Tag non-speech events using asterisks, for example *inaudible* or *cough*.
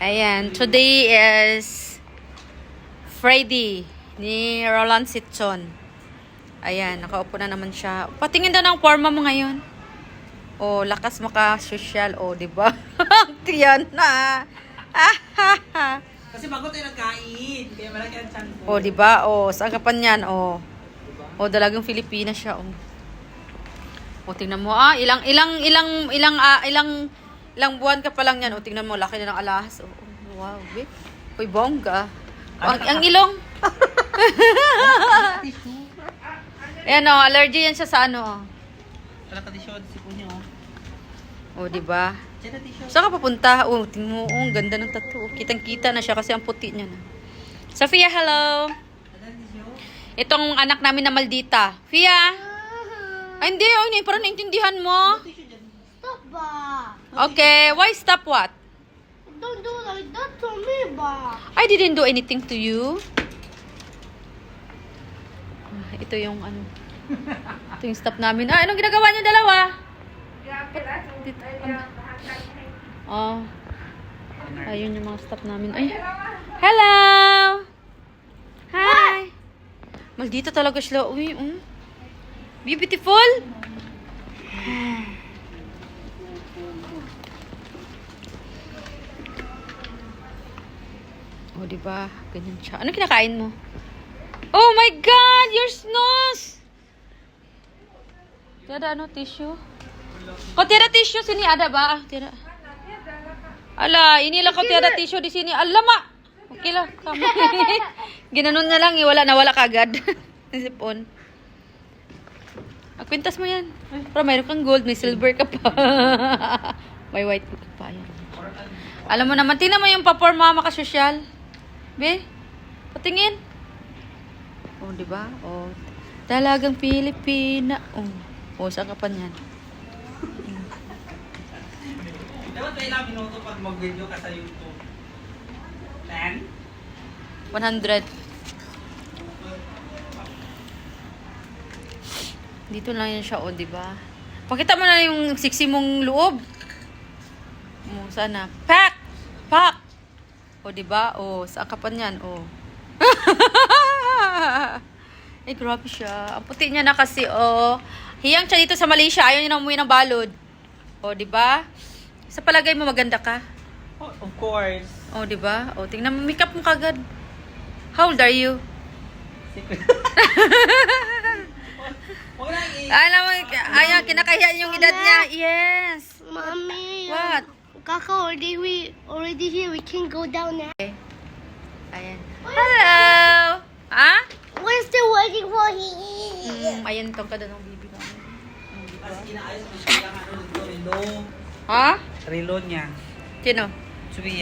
Ayan, today is Friday ni Roland Sitson. Ayan, nakaupo na naman siya. Patingin daw ng forma mo ngayon. Oh, lakas maka-social. Oh, di ba? *laughs* Tiyan na. *laughs* Kasi bago tayo nagkain, kaya malaki ang chan ko. Oh, di ba? Oh, saan ka pa niyan? Oh. Oh, dalagang Filipina siya, oh. Oh, tingnan mo ah, ilang ilang ilang ilang ah, ilang ilang buwan ka pa lang yan. Oh, tingnan mo, laki na ng alahas. Oh, wow, be. Uy, bongga. Oh, ang, ang ilong. *laughs* Ayan oh, allergy yan siya sa ano. oh. Wala ka tissue, si Kunya oh. Oh, di ba? Diyan na tissue. Saan ka papunta? Oh, tingnan mo, oh, ang ganda ng tattoo. Kitang-kita na siya kasi ang puti niya na. Sophia, hello. Itong anak namin na Maldita. Fia? Ay, hindi. Oh, hindi. Parang naintindihan mo. Ba? Okay, why stop what? Don't do like that to me ba? I didn't do anything to you. Ah, Ito yung ano. Ito yung stop namin. Ah, anong ginagawa niyo dalawa? Oh. Ayun yung mga stop namin. Ay. Hello! Hi! Maldita talaga sila. Uy, um. Beautiful! Oh, di ba? Ganyan siya. Ano kinakain mo? Oh my God! Your nose! Tiada ano, tissue? Kau tiada tissue sini ada ba? Ah, tiada. Ala, inilah kau tiada tissue di sini. Alamak! Okay lah, kami. *laughs* Ginanon na lang, eh. wala na, wala kagad. *laughs* Sipon. Ah, kwintas mo yan. Pero mayroon kang gold, may silver ka pa. *laughs* may white ka pa. Yan. Alam mo naman, tingnan mo yung paporma makasosyal. Be, patingin. Oh, di ba? Oh, talagang Pilipina. Oh, oh saan ka pa niyan? Dapat may ilang minuto pag mag-video ka sa YouTube. 10? 100. Dito lang yan siya, oh, di ba? Pakita mo na yung sexy mong loob. Oh, sana. Pack! Pack! O, di ba? O, saan ka pa niyan? O. Ay, *laughs* grabe siya. Ang puti niya na kasi, o. Hiyang siya dito sa Malaysia. Ayaw niya na umuwi ng balod. O, di ba? Sa palagay mo, maganda ka. Oh, of course. O, di ba? O, tingnan mo, makeup mo kagad. How old are you? I- *laughs* Alam mo, ayan, kinakahiya yung edad niya. Yes. Kaka already we already here. We can go down now. Ayan. Hello! Ha? We're still waiting for him. Mm, ayan, tong ka ng bibi namin. Ano, relo. Ha? Relo niya. Sino? Subiya.